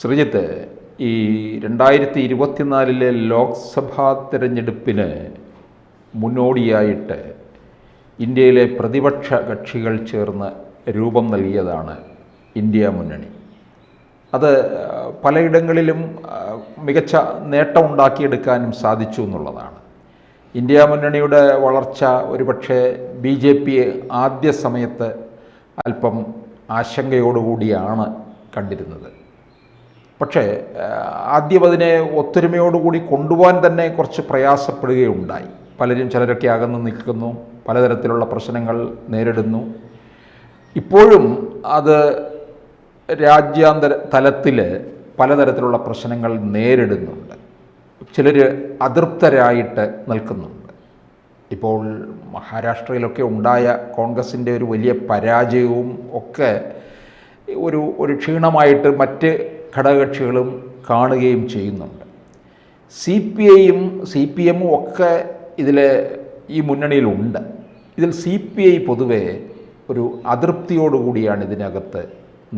ശ്രീജിത്ത് ഈ രണ്ടായിരത്തി ഇരുപത്തിനാലിലെ ലോക്സഭാ തിരഞ്ഞെടുപ്പിന് മുന്നോടിയായിട്ട് ഇന്ത്യയിലെ പ്രതിപക്ഷ കക്ഷികൾ ചേർന്ന് രൂപം നൽകിയതാണ് ഇന്ത്യ മുന്നണി. അത് പലയിടങ്ങളിലും മികച്ച നേട്ടം ഉണ്ടാക്കിയെടുക്കാനും സാധിച്ചു എന്നുള്ളതാണ്. ഇന്ത്യ മുന്നണിയുടെ വളർച്ച ഒരുപക്ഷെ ബി ജെ പി ആദ്യ സമയത്ത് അല്പം ആശങ്കയോടുകൂടിയാണ് കണ്ടിരുന്നത്. പക്ഷേ ആദ്യം അതിനെ ഒത്തൊരുമയോടുകൂടി കൊണ്ടുപോകാൻ തന്നെ കുറച്ച് പ്രയാസപ്പെടുകയുണ്ടായി. പലരും ചിലരൊക്കെ അകന്ന് നിൽക്കുന്നു പലതരത്തിലുള്ള പ്രശ്നങ്ങൾ നേരിടുന്നു. ഇപ്പോഴും അത് രാജ്യാന്തര തലത്തിൽ പലതരത്തിലുള്ള പ്രശ്നങ്ങൾ നേരിടുന്നുണ്ട്. ചിലർ അതൃപ്തരായിട്ട് നിൽക്കുന്നുണ്ട്. ഇപ്പോൾ മഹാരാഷ്ട്രയിലൊക്കെ ഉണ്ടായ കോൺഗ്രസിന്റെ ഒരു വലിയ പരാജയവും ഒക്കെ ഒരു ഒരു ക്ഷീണമായിട്ട് മറ്റ് ഘടകകക്ഷികളും കാണുകയും ചെയ്യുന്നുണ്ട്. സി പി ഐയും സി പി എമ്മും ഒക്കെ ഇതിൽ ഈ മുന്നണിയിലുണ്ട്. ഇതിൽ സി പി ഐ പൊതുവെ ഒരു അതൃപ്തിയോടുകൂടിയാണ് ഇതിനകത്ത്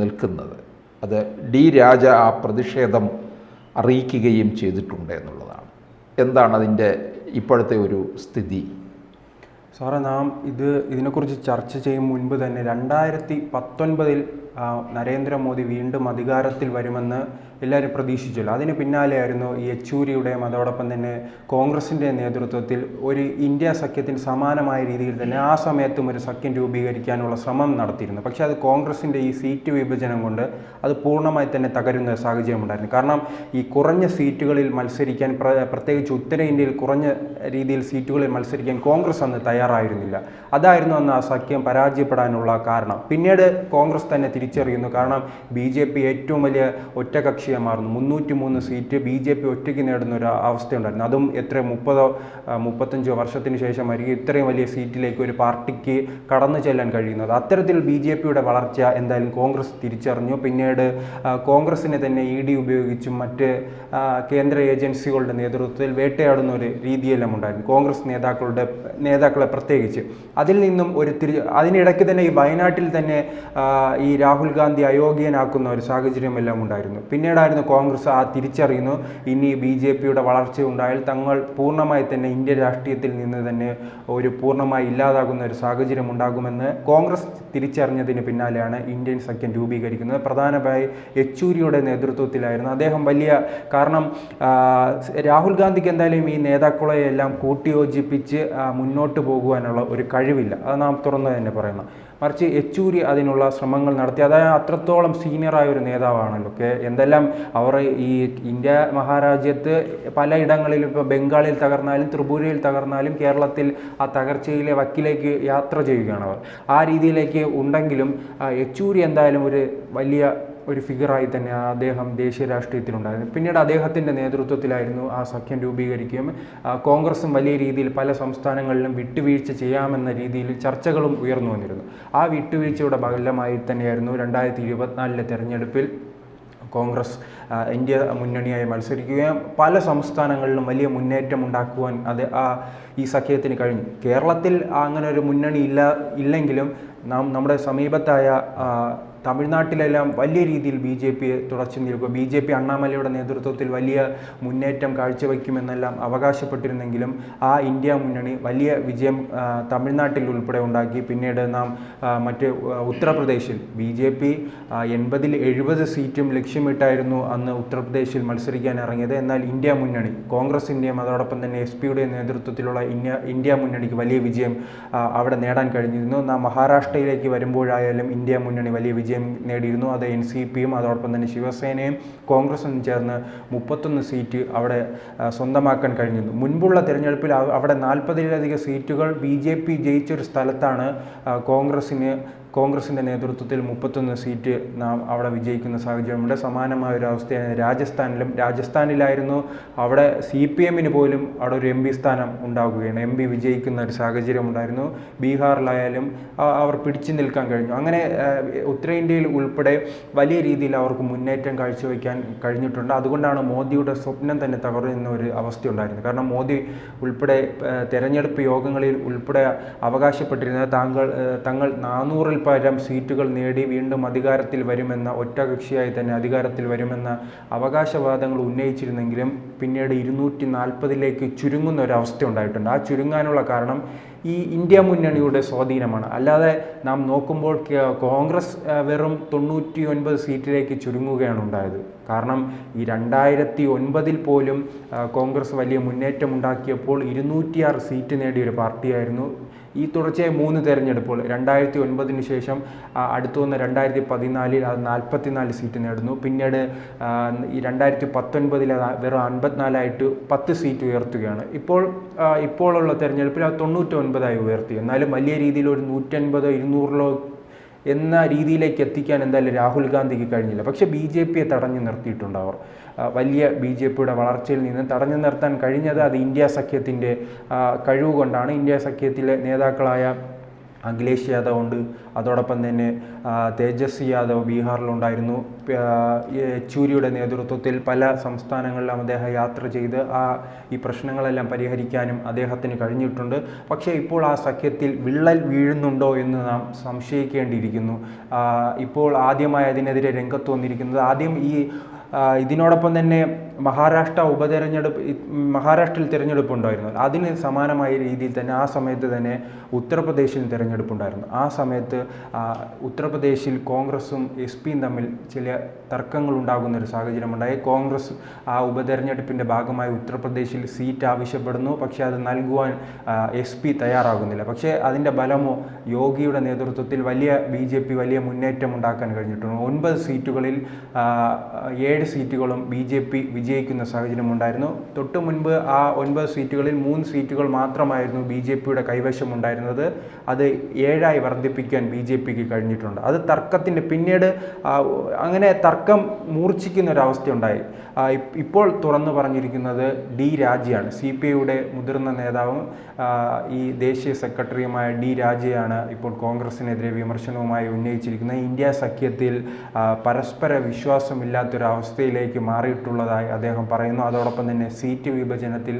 നിൽക്കുന്നത്. അത് ഡി രാജ ആ പ്രതിഷേധം അറിയിക്കുകയും ചെയ്തിട്ടുണ്ട് എന്നുള്ളതാണ്. എന്താണ് അതിന്റെ ഇപ്പോഴത്തെ ഒരു സ്ഥിതി? സാറേ നാം ഇത് ഇതിനെക്കുറിച്ച് ചർച്ച ചെയ്യും മുൻപ് തന്നെ രണ്ടായിരത്തി പത്തൊൻപതിൽ നരേന്ദ്രമോദി വീണ്ടും അധികാരത്തിൽ വരുമെന്ന് എല്ലാവരും പ്രതീക്ഷിച്ചല്ലോ. അതിന് പിന്നാലെയായിരുന്നു ഈ യെച്ചൂരിയുടെയും അതോടൊപ്പം തന്നെ കോൺഗ്രസിന്റെ നേതൃത്വത്തിൽ ഒരു ഇന്ത്യ സഖ്യത്തിന് സമാനമായ രീതിയിൽ തന്നെ ആ സമയത്തും ഒരു സഖ്യം രൂപീകരിക്കാനുള്ള ശ്രമം നടത്തിയിരുന്നു. പക്ഷേ അത് കോൺഗ്രസിന്റെ ഈ സീറ്റ് വിഭജനം കൊണ്ട് അത് പൂർണമായി തന്നെ തകരുന്ന സാഹചര്യമുണ്ടായിരുന്നു കാരണം ഈ കുറഞ്ഞ സീറ്റുകളിൽ മത്സരിക്കാൻ പ്ര- പ്രത്യേകിച്ച് ഉത്തരേന്ത്യയിൽ കുറഞ്ഞ രീതിയിൽ സീറ്റുകളിൽ മത്സരിക്കാൻ കോൺഗ്രസ് അന്ന് തയ്യാറായിരുന്നില്ല. അതായിരുന്നു അന്ന് ആ സഖ്യം പരാജയപ്പെടാനുള്ള കാരണം. പിന്നീട് കോൺഗ്രസ് തന്നെ തിരിച്ചറിയുന്നു. കാരണം ബി ജെ പി ഏറ്റവും വലിയ ഒറ്റകക്ഷിയായി മാറുന്നു മുന്നൂറ്റി മൂന്ന് സീറ്റ് ബി ജെ പി ഒറ്റയ്ക്ക് നേടുന്ന ഒരു അവസ്ഥയുണ്ടായിരുന്നു. അതും എത്ര മുപ്പതോ മുപ്പത്തഞ്ചോ വർഷത്തിന് ശേഷമായിരിക്കും ഇത്രയും വലിയ സീറ്റിലേക്ക് ഒരു പാർട്ടിക്ക് കടന്നു ചെല്ലാൻ കഴിയുന്നത്. അത്തരത്തിൽ ബി ജെ പിയുടെ വളർച്ച എന്തായാലും കോൺഗ്രസ് തിരിച്ചറിഞ്ഞു. പിന്നീട് കോൺഗ്രസിനെ തന്നെ ഇ ഡി ഉപയോഗിച്ചും മറ്റ് കേന്ദ്ര ഏജൻസികളുടെ നേതൃത്വത്തിൽ വേട്ടയാടുന്ന ഒരു രീതിയെല്ലാം ഉണ്ടായിരുന്നു. കോൺഗ്രസ് നേതാക്കളുടെ നേതാക്കളെ പ്രത്യേകിച്ച്. അതിൽ നിന്നും ഒരു തിരി അതിനിടയ്ക്ക് തന്നെ ഈ വയനാട്ടിൽ തന്നെ ഈ രാഹുൽ ഗാന്ധി അയോഗ്യനാക്കുന്ന ഒരു സാഹചര്യം എല്ലാം ഉണ്ടായിരുന്നു. പിന്നീടായിരുന്നു കോൺഗ്രസ് ആ തിരിച്ചറിയുന്നു. ഇനി ബി ജെ പിയുടെ വളർച്ച ഉണ്ടായാൽ തങ്ങൾ പൂർണമായി തന്നെ ഇന്ത്യ രാഷ്ട്രീയത്തിൽ നിന്ന് തന്നെ ഒരു പൂർണമായി ഇല്ലാതാകുന്ന ഒരു സാഹചര്യം ഉണ്ടാകുമെന്ന് കോൺഗ്രസ് തിരിച്ചറിഞ്ഞതിന് പിന്നാലെയാണ് ഇന്ത്യൻ സഖ്യം രൂപീകരിക്കുന്നത്. പ്രധാനമായി യെച്ചൂരിയുടെ നേതൃത്വത്തിലായിരുന്നു. അദ്ദേഹം വലിയ കാരണം രാഹുൽ ഗാന്ധിക്ക് എന്തായാലും ഈ നേതാക്കളെ എല്ലാം കൂട്ടിയോജിപ്പിച്ച് മുന്നോട്ട് പോകുവാനുള്ള ഒരു കഴിവില്ല. അത് നാം തുറന്നു തന്നെ പറയണം. മറിച്ച് യെച്ചൂരി അതിനുള്ള ശ്രമങ്ങൾ നടത്തി. അതായത് അത്രത്തോളം സീനിയറായ ഒരു നേതാവാണല്ലോ. ഒക്കെ എന്തെല്ലാം അവർ ഈ ഇന്ത്യ മഹാരാജ്യത്ത് പലയിടങ്ങളിലും ഇപ്പോൾ ബംഗാളിൽ തകർന്നാലും ത്രിപുരയിൽ തകർന്നാലും കേരളത്തിൽ ആ തകർച്ചയിലെ വക്കിലേക്ക് യാത്ര ചെയ്യുകയാണ് അവർ. ആ രീതിയിലേക്ക് ഉണ്ടെങ്കിലും യെച്ചൂരി എന്തായാലും ഒരു വലിയ ഒരു ഫിഗറായി തന്നെ അദ്ദേഹം ദേശീയ രാഷ്ട്രീയത്തിലുണ്ടായിരുന്നു. പിന്നീട് അദ്ദേഹത്തിന്റെ നേതൃത്വത്തിലായിരുന്നു ആ സഖ്യം രൂപീകരിക്കുകയും കോൺഗ്രസും വലിയ രീതിയിൽ പല സംസ്ഥാനങ്ങളിലും വിട്ടുവീഴ്ച ചെയ്യാമെന്ന രീതിയിൽ ചർച്ചകളും ഉയർന്നു വന്നിരുന്നു. ആ വിട്ടുവീഴ്ചയുടെ ഫലമായി തന്നെയായിരുന്നു രണ്ടായിരത്തി ഇരുപത്തിനാലിലെ തെരഞ്ഞെടുപ്പിൽ കോൺഗ്രസ് ഇന്ത്യ മുന്നണിയായി മത്സരിക്കുകയും പല സംസ്ഥാനങ്ങളിലും വലിയ മുന്നേറ്റം ഉണ്ടാക്കുവാൻ അത് ആ ഈ സഖ്യത്തിന് കഴിഞ്ഞു. കേരളത്തിൽ അങ്ങനെ ഒരു മുന്നണി ഇല്ല ഇല്ലെങ്കിലും നാം നമ്മുടെ സമീപത്തായ തമിഴ്നാട്ടിലെല്ലാം വലിയ രീതിയിൽ ബി ജെ പിയെ തുടച്ചു നിൽക്കുക. ബി ജെ പി അണ്ണാമലയുടെ നേതൃത്വത്തിൽ വലിയ മുന്നേറ്റം കാഴ്ചവെക്കുമെന്നെല്ലാം അവകാശപ്പെട്ടിരുന്നെങ്കിലും ആ ഇന്ത്യ മുന്നണി വലിയ വിജയം തമിഴ്നാട്ടിൽ ഉൾപ്പെടെ ഉണ്ടാക്കി. പിന്നീട് നാം മറ്റ് ഉത്തർപ്രദേശിൽ ബി ജെ പി എൺപതിൽ എഴുപത് സീറ്റും ലക്ഷ്യമിട്ടായിരുന്നു അന്ന് ഉത്തർപ്രദേശിൽ മത്സരിക്കാൻ ഇറങ്ങിയത്. എന്നാൽ ഇന്ത്യ മുന്നണി കോൺഗ്രസിന്റെയും അതോടൊപ്പം തന്നെ എസ് പിയുടെ നേതൃത്വത്തിലുള്ള ഇന്ത്യ ഇന്ത്യ മുന്നണിക്ക് വലിയ വിജയം അവിടെ നേടാൻ കഴിഞ്ഞിരുന്നു. നാം മഹാരാഷ്ട്രയിലേക്ക് വരുമ്പോഴായാലും ഇന്ത്യ മുന്നണി വലിയ വിജയം നേടിയിരുന്നു. അത് എൻ സി പിയും അതോടൊപ്പം തന്നെ ശിവസേനയും കോൺഗ്രസും ചേർന്ന് മുപ്പത്തൊന്ന് സീറ്റ് അവിടെ സ്വന്തമാക്കാൻ കഴിഞ്ഞിരുന്നു മുൻപുള്ള തിരഞ്ഞെടുപ്പിൽ അവ- അവിടെ നാൽപ്പതിലധികം സീറ്റുകൾ ബി ജെ പി ജയിച്ചൊരു സ്ഥലത്താണ് കോൺഗ്രസ്സിന് കോൺഗ്രസിന്റെ നേതൃത്വത്തിൽ മുപ്പത്തൊന്ന് സീറ്റ് നാം അവിടെ വിജയിക്കുന്ന സാഹചര്യമുണ്ട്. സമാനമായ ഒരു അവസ്ഥയാണ് രാജസ്ഥാനിലും. രാജസ്ഥാനിലായിരുന്നു അവിടെ സി പി എമ്മിന് പോലും അവിടെ ഒരു എം പി സ്ഥാനം ഉണ്ടാവുകയാണ്. എം പി വിജയിക്കുന്ന ഒരു സാഹചര്യം ഉണ്ടായിരുന്നു. ബീഹാറിലായാലും അവർ പിടിച്ചു നിൽക്കാൻ കഴിഞ്ഞു. അങ്ങനെ ഉത്തരേന്ത്യയിൽ ഉൾപ്പെടെ വലിയ രീതിയിൽ അവർക്ക് മുന്നേറ്റം കാഴ്ചവെക്കാൻ കഴിഞ്ഞിട്ടുണ്ട്. അതുകൊണ്ടാണ് മോദിയുടെ സ്വപ്നം തന്നെ തകർന്ന ഒരു അവസ്ഥ ഉണ്ടായിരുന്നത്. കാരണം മോദി ഉൾപ്പെടെ തെരഞ്ഞെടുപ്പ് യോഗങ്ങളിൽ ഉൾപ്പെടെ അവകാശപ്പെട്ടിരുന്നത് താങ്കൾ തങ്ങൾ നാനൂറിൽ പരം സീറ്റുകൾ നേടി വീണ്ടും അധികാരത്തിൽ വരുമെന്ന ഒറ്റകക്ഷിയായി തന്നെ അധികാരത്തിൽ വരുമെന്ന അവകാശവാദങ്ങൾ ഉന്നയിച്ചിരുന്നെങ്കിലും പിന്നീട് ഇരുന്നൂറ്റി നാൽപ്പതിലേക്ക് ചുരുങ്ങുന്ന ഒരു അവസ്ഥ ഉണ്ടായിട്ടുണ്ട്. ആ ചുരുങ്ങാനുള്ള കാരണം ഈ ഇന്ത്യ മുന്നണിയുടെ സ്വാധീനമാണ്. അല്ലാതെ നാം നോക്കുമ്പോൾ കോൺഗ്രസ് വെറും തൊണ്ണൂറ്റി ഒൻപത് സീറ്റിലേക്ക് ചുരുങ്ങുകയാണ് ഉണ്ടായത്. കാരണം ഈ രണ്ടായിരത്തി ഒൻപതിൽ പോലും കോൺഗ്രസ് വലിയ മുന്നേറ്റം ഉണ്ടാക്കിയപ്പോൾ ഇരുന്നൂറ്റിയാറ് സീറ്റ് നേടിയ ഒരു പാർട്ടിയായിരുന്നു. ഈ തുടർച്ചയായ മൂന്ന് തെരഞ്ഞെടുപ്പുകൾ രണ്ടായിരത്തി ഒൻപതിന് ശേഷം അടുത്തു വന്ന രണ്ടായിരത്തി പതിനാലിൽ അത് നാൽപ്പത്തിനാല് സീറ്റ് നേടുന്നു. പിന്നീട് ഈ രണ്ടായിരത്തി പത്തൊൻപതിൽ അത് വെറും അൻപത്തിനാലായിട്ട് പത്ത് സീറ്റ് ഉയർത്തുകയാണ്. ഇപ്പോൾ ഇപ്പോഴുള്ള തെരഞ്ഞെടുപ്പിൽ അത് തൊണ്ണൂറ്റി ഒൻപതായി ഉയർത്തി. എന്നാലും വലിയ രീതിയിൽ ഒരു നൂറ്റൻപത് ഇരുന്നൂറിലോ എന്ന രീതിയിലേക്ക് എത്തിക്കാൻ എന്തായാലും രാഹുൽ ഗാന്ധിക്ക് കഴിഞ്ഞില്ല. പക്ഷെ ബി ജെ പിയെ തടഞ്ഞു നിർത്തിയിട്ടുണ്ട് അവർ. വലിയ ബി ജെ പിയുടെ വളർച്ചയിൽ നിന്ന് തടഞ്ഞു നിർത്താൻ കഴിഞ്ഞത് അത് ഇന്ത്യ സഖ്യത്തിന്റെ കഴിവ് കൊണ്ടാണ് ഇന്ത്യ സഖ്യത്തിലെ നേതാക്കളായ അഖിലേഷ് യാദവ് ഉണ്ട്. അതോടൊപ്പം തന്നെ തേജസ്വി യാദവ് ബീഹാറിലുണ്ടായിരുന്നു. യെച്ചൂരിയുടെ നേതൃത്വത്തിൽ പല സംസ്ഥാനങ്ങളിലും അദ്ദേഹം യാത്ര ചെയ്ത് ആ ഈ പ്രശ്നങ്ങളെല്ലാം പരിഹരിക്കാനും അദ്ദേഹത്തിന് കഴിഞ്ഞിട്ടുണ്ട്. പക്ഷേ ഇപ്പോൾ ആ സഖ്യത്തിൽ വിള്ളൽ വീഴുന്നുണ്ടോ എന്ന് നാം സംശയിക്കേണ്ടിയിരിക്കുന്നു. ഇപ്പോൾ ആദ്യമായി അതിനെതിരെ രംഗത്ത് വന്നിരിക്കുന്നത് ആദ്യം ഈ ഇതിനോടൊപ്പം തന്നെ മഹാരാഷ്ട്ര ഉപതെരഞ്ഞെടുപ്പ് മഹാരാഷ്ട്രയിൽ തിരഞ്ഞെടുപ്പ് ഉണ്ടായിരുന്നു അതിന് സമാനമായ രീതിയിൽ തന്നെ ആ സമയത്ത് തന്നെ ഉത്തർപ്രദേശിൽ തിരഞ്ഞെടുപ്പുണ്ടായിരുന്നു. ആ സമയത്ത് ഉത്തർപ്രദേശിൽ കോൺഗ്രസും എസ് പിയും തമ്മിൽ ചില തർക്കങ്ങൾ ഉണ്ടാകുന്ന ഒരു സാഹചര്യമുണ്ടായി. കോൺഗ്രസ് ആ ഉപതെരഞ്ഞെടുപ്പിന്റെ ഭാഗമായി ഉത്തർപ്രദേശിൽ സീറ്റ് ആവശ്യപ്പെടുന്നു. പക്ഷേ അത് നൽകുവാൻ എസ് പി തയ്യാറാകുന്നില്ല. പക്ഷേ അതിന്റെ ബലമോ യോഗിയുടെ നേതൃത്വത്തിൽ വലിയ ബി ജെ പി വലിയ മുന്നേറ്റം ഉണ്ടാക്കാൻ കഴിഞ്ഞിട്ടുണ്ട്. ഒൻപത് സീറ്റുകളിൽ ഏഴ് സീറ്റുകളും ബി ജെ പി വിജയിക്കുന്ന സാഹചര്യമുണ്ടായിരുന്നു തൊട്ടു മുൻപ് ആ ഒൻപത് സീറ്റുകളിൽ മൂന്ന് സീറ്റുകൾ മാത്രമായിരുന്നു ബി ജെ പിയുടെ കൈവശമുണ്ടായിരുന്നത് അത് ഏഴായി വർദ്ധിപ്പിക്കാൻ ബി ജെ പിക്ക് കഴിഞ്ഞിട്ടുണ്ട്. അത് തർക്കത്തിന്റെ പിന്നീട് അങ്ങനെ തർക്കം മൂർച്ഛിക്കുന്ന ഒരവസ്ഥയുണ്ടായി ഇപ്പോൾ തുറന്നു പറഞ്ഞിരിക്കുന്നത് ഡി രാജയാണ്. സി പി ഐയുടെ മുതിർന്ന നേതാവും ഈ ദേശീയ സെക്രട്ടറിയുമായ ഡി രാജയാണ് ഇപ്പോൾ കോൺഗ്രസിനെതിരെ വിമർശനവുമായി ഉന്നയിച്ചിരിക്കുന്നത്. ഇന്ത്യ സഖ്യത്തിൽ പരസ്പര വിശ്വാസമില്ലാത്തൊരവസ്ഥയിലേക്ക് മാറിയിട്ടുള്ളതായി അദ്ദേഹം പറയുന്നു. അതോടൊപ്പം തന്നെ സീറ്റ് വിഭജനത്തിൽ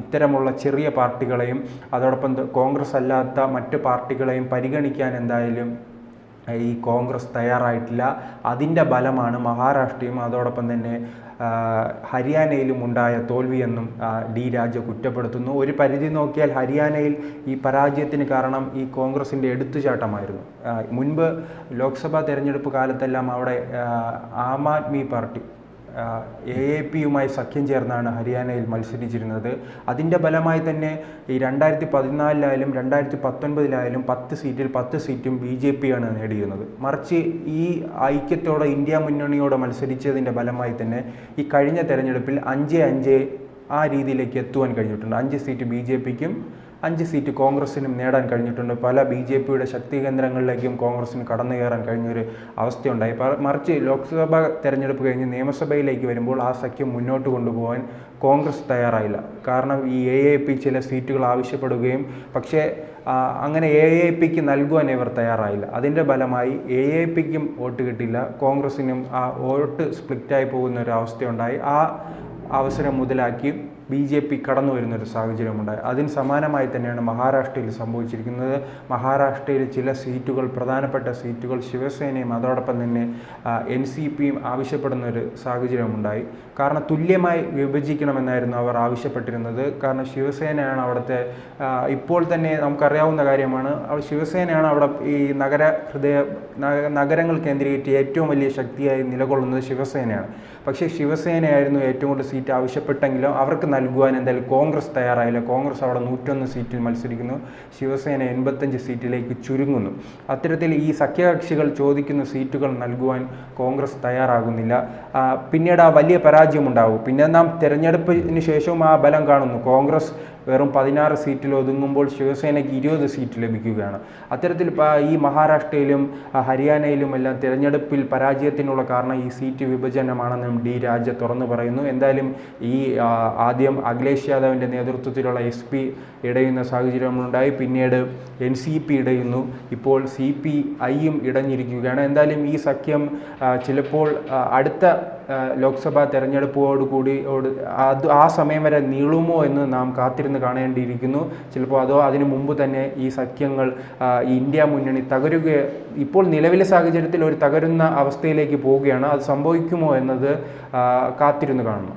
ഇത്തരമുള്ള ചെറിയ പാർട്ടികളെയും അതോടൊപ്പം കോൺഗ്രസ് അല്ലാത്ത മറ്റ് പാർട്ടികളെയും പരിഗണിക്കാൻ എന്തായാലും ഈ കോൺഗ്രസ് തയ്യാറായിട്ടില്ല. അതിന്റെ ബലമാണ് മഹാരാഷ്ട്രയും. അതോടൊപ്പം തന്നെ ഹരിയാനയിലും ഉണ്ടായ തോൽവിയെന്നും ഡി രാജ കുറ്റപ്പെടുത്തുന്നു. ഒരു പരിധി നോക്കിയാൽ ഹരിയാനയിൽ ഈ പരാജയത്തിന് കാരണം ഈ കോൺഗ്രസിന്റെ എടുത്തുചാട്ടമായിരുന്നു. മുൻപ് ലോക്സഭാ തെരഞ്ഞെടുപ്പ് കാലത്തെല്ലാം അവിടെ Aam Aadmi party A A പിയുമായി സഖ്യം ചേർന്നാണ് ഹരിയാനയിൽ മത്സരിച്ചിരുന്നത്. അതിന്റെ ഫലമായി തന്നെ ഈ രണ്ടായിരത്തി പതിനാലിലായാലും രണ്ടായിരത്തി പത്തൊൻപതിലായാലും പത്ത് സീറ്റിൽ പത്ത് സീറ്റും ബി ജെ പിയാണ് നേടിയിരുന്നത്. മറിച്ച് ഈ ഐക്യത്തോടെ ഇന്ത്യ മുന്നണിയോട് മത്സരിച്ചതിന്റെ ഫലമായി തന്നെ ഈ കഴിഞ്ഞ തെരഞ്ഞെടുപ്പിൽ അഞ്ച് അഞ്ച് ആ രീതിയിലേക്ക് എത്തുവാൻ കഴിഞ്ഞിട്ടുണ്ട്. അഞ്ച് സീറ്റ് ബി ജെ പിക്കും അഞ്ച് സീറ്റ് കോൺഗ്രസിനും നേടാൻ കഴിഞ്ഞിട്ടുണ്ട്. പല ബി ജെ പിയുടെ ശക്തി കേന്ദ്രങ്ങളിലേക്കും കോൺഗ്രസിന് കടന്നു കയറാൻ കഴിഞ്ഞൊരു അവസ്ഥയുണ്ടായി. മറിച്ച് ലോക്സഭാ തെരഞ്ഞെടുപ്പ് കഴിഞ്ഞ് നിയമസഭയിലേക്ക് വരുമ്പോൾ ആ സഖ്യം മുന്നോട്ട് കൊണ്ടുപോകാൻ കോൺഗ്രസ് തയ്യാറായില്ല. കാരണം ഈ എ എ പി ചില സീറ്റുകൾ ആവശ്യപ്പെടുകയും പക്ഷേ അങ്ങനെ എ എ പിക്ക് നൽകുവാൻ ഇവർ തയ്യാറായില്ല. അതിന്റെ ഫലമായി എ എ പിക്കും വോട്ട് കിട്ടില്ല. കോൺഗ്രസിനും ആ വോട്ട് സ്പ്ലിറ്റായി പോകുന്ന ഒരു അവസ്ഥയുണ്ടായി. ആ അവസരം മുതലാക്കി ബി ജെ പി കടന്നു വരുന്നൊരു സാഹചര്യമുണ്ടായി. അതിന് സമാനമായി തന്നെയാണ് മഹാരാഷ്ട്രയിൽ സംഭവിച്ചിരിക്കുന്നത്. മഹാരാഷ്ട്രയിൽ ചില സീറ്റുകൾ പ്രധാനപ്പെട്ട സീറ്റുകൾ ശിവസേനയും അതോടൊപ്പം തന്നെ എൻ സി പിയും ആവശ്യപ്പെടുന്നൊരു സാഹചര്യമുണ്ടായി. കാരണം തുല്യമായി വിഭജിക്കണമെന്നായിരുന്നു അവർ ആവശ്യപ്പെട്ടിരുന്നത്. കാരണം ശിവസേനയാണ് അവിടുത്തെ ഇപ്പോൾ തന്നെ നമുക്കറിയാവുന്ന കാര്യമാണ്. ശിവസേനയാണ് അവിടെ ഈ നഗര ഹൃദയ നഗരങ്ങൾ കേന്ദ്രീകരിച്ച് ഏറ്റവും വലിയ ശക്തിയായി നിലകൊള്ളുന്നത് ശിവസേനയാണ്. പക്ഷേ ശിവസേനയായിരുന്നു ഏറ്റവും കൂടുതൽ സീറ്റ് ആവശ്യപ്പെട്ടെങ്കിലും അവർക്ക് നൽകുവാൻ എന്തായാലും കോൺഗ്രസ് തയ്യാറായില്ല. കോൺഗ്രസ് അവിടെ നൂറ്റൊന്ന് സീറ്റിൽ മത്സരിക്കുന്നു. ശിവസേന എൺപത്തഞ്ച് സീറ്റിലേക്ക് ചുരുങ്ങുന്നു. അത്തരത്തിൽ ഈ സഖ്യകക്ഷികൾ ചോദിക്കുന്ന സീറ്റുകൾ നൽകുവാൻ കോൺഗ്രസ് തയ്യാറാകുന്നില്ല. പിന്നീട് ആ വലിയ പരാജയമുണ്ടാകും. പിന്നെ നാം തിരഞ്ഞെടുപ്പിന് ശേഷവും ആ ബലം കാണുന്നു. കോൺഗ്രസ് വെറും പതിനാറ് സീറ്റിൽ ഒതുങ്ങുമ്പോൾ ശിവസേനയ്ക്ക് ഇരുപത് സീറ്റ് ലഭിക്കുകയാണ്. അത്തരത്തിൽ ഈ മഹാരാഷ്ട്രയിലും ഹരിയാനയിലും എല്ലാം തിരഞ്ഞെടുപ്പിൽ പരാജയത്തിനുള്ള കാരണം ഈ സീറ്റ് വിഭജനമാണെന്നും ഡി രാജ തുറന്നു പറയുന്നു. എന്തായാലും ഈ ആദ്യം അഖിലേഷ് യാദവിന്റെ നേതൃത്വത്തിലുള്ള എസ് പി ഇടയുന്ന സാഹചര്യങ്ങളുണ്ടായി. പിന്നീട് എൻ സി പി ഇടയുന്നു. ഇപ്പോൾ സി പി ഐയും ഇടഞ്ഞിരിക്കുകയാണ്. എന്തായാലും ഈ സഖ്യം ചിലപ്പോൾ അടുത്ത ലോക്സഭാ തെരഞ്ഞെടുപ്പോടുകൂടി അത് ആ സമയം വരെ നീളുമോ എന്ന് നാം കാത്തിരുന്ന് കാണേണ്ടിയിരിക്കുന്നു. ചിലപ്പോൾ അതോ അതിനു മുമ്പ് തന്നെ ഈ സഖ്യങ്ങൾ ഇന്ത്യ മുന്നണി തകരുക ഇപ്പോൾ നിലവിലെ സാഹചര്യത്തിൽ ഒരു തകരുന്ന അവസ്ഥയിലേക്ക് പോവുകയാണ്. അത് സംഭവിക്കുമോ എന്നത് കാത്തിരുന്ന് കാണണം.